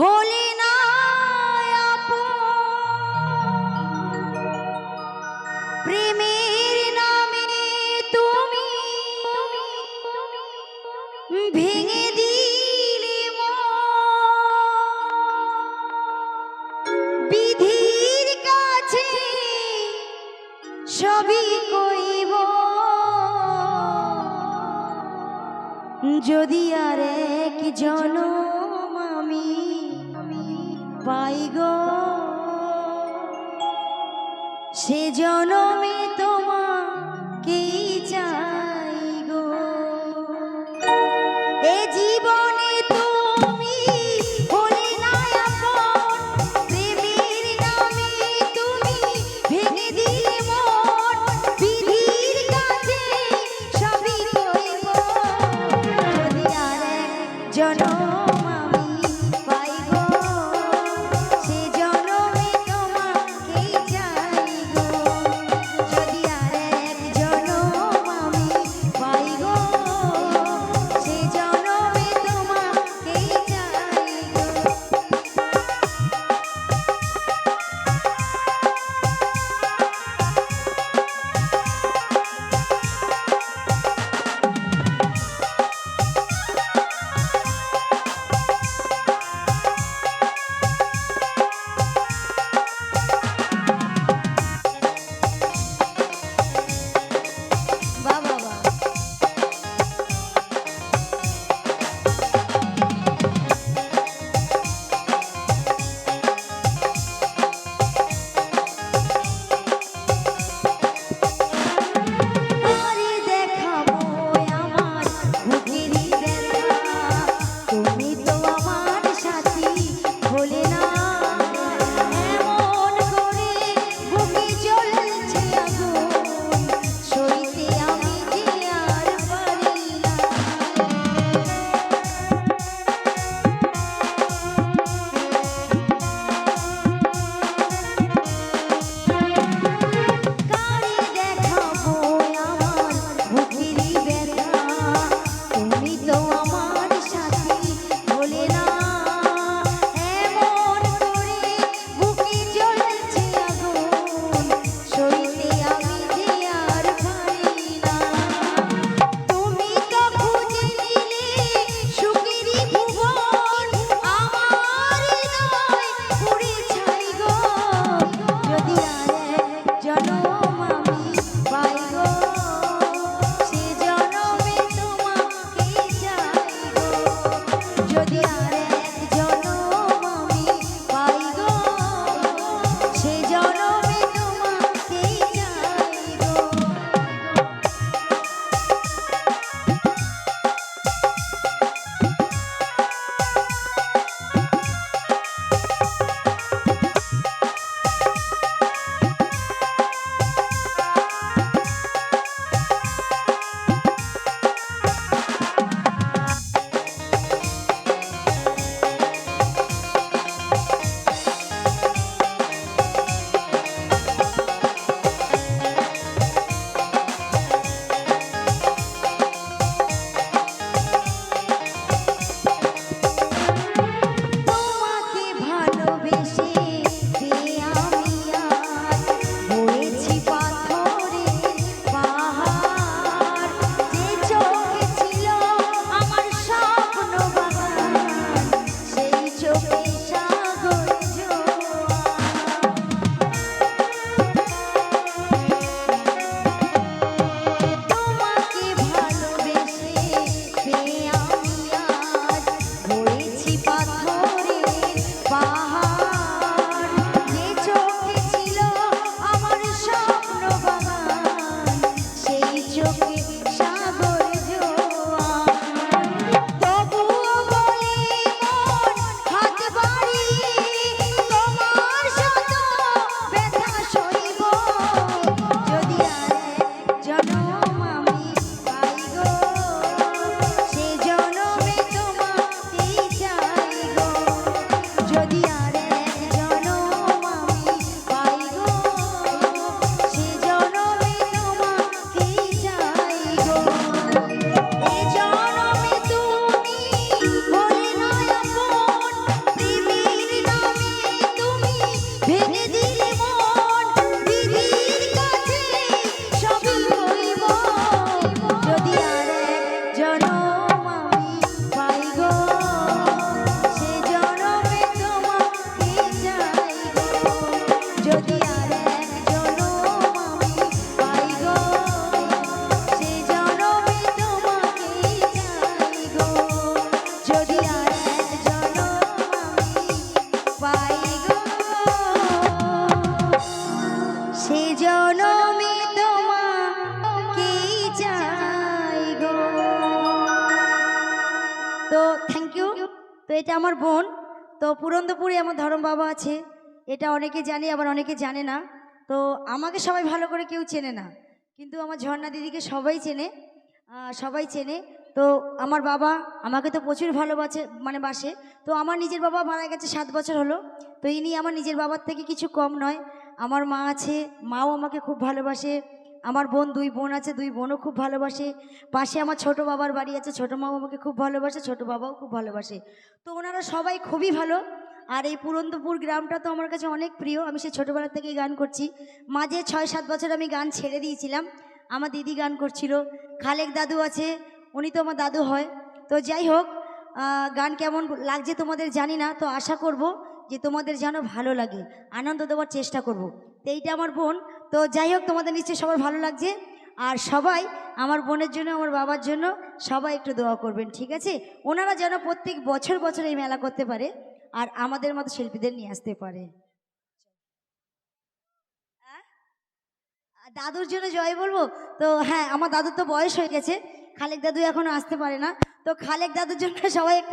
হলি না প্রেমের নামে তুমি ভেঙে দিলে বিধির কাছে সবই কইব। যদি আর এক জনম পাই গো। সে জনমে তো এটা আমার বোন। তো পুরন্দপুরে আমার ধরম বাবা আছে। এটা অনেকে জানে, আবার অনেকে জানে না। তো আমাকে সবাই ভালো করে কেউ চেনে না। কিন্তু আমার ঝর্ণা দিদিকে সবাই চেনে। সবাই চেনে। তো আমার বাবা আমাকে তো প্রচুর ভালোবাসে মানে বাসে। তো আমার নিজের বাবা মারা গেছে সাত বছর হলো। তো ইনি আমার নিজের বাবার থেকে কিছু কম নয়। আমার মা আছে, মাও আমাকে খুব ভালোবাসে। আমার বোন, দুই বোন আছে, দুই বোনও খুব ভালোবাসে। পাশে আমার ছোট বাবার বাড়ি আছে, ছোট মাও আমাকে খুব ভালোবাসে, ছোট বাবাও খুব ভালোবাসে। তো ওনারা সবাই খুবই ভালো। আর এই পুরন্দপুর গ্রামটা তো আমার কাছে অনেক প্রিয়। আমি সে ছোটোবেলা থেকেই গান করছি। মাঝে ছয় সাত বছর আমি গান ছেড়ে দিয়েছিলাম। আমার দিদি গান করছিল। খালেক দাদু আছে, উনি তো আমার দাদু হয়। তো যাই হোক গান কেমন লাগছে তোমাদের জানি না। তো আশা করব যে তোমাদের যেন ভালো লাগে। আনন্দ দেওয়ার চেষ্টা করব। তো এইটা আমার বোন। তো যাই হোক, তোমাদের নিশ্চয়ই সবার ভালো লাগছে। আর সবাই আমার বোনের জন্য, আমার বাবার জন্য সবাই একটু দোয়া করবেন, ঠিক আছে? ওনারা যেন প্রত্যেক বছর বছর এই মেলা করতে পারে আর আমাদের মতো শিল্পীদের নিয়ে আসতে পারে? দাদুর জন্য জয় বলব? তো হ্যাঁ আমার দাদুর তো বয়স হয়ে গেছে, খালেক দাদু এখনও আসতে পারে না। তো খালেক দাদুর জন্য সবাই একটা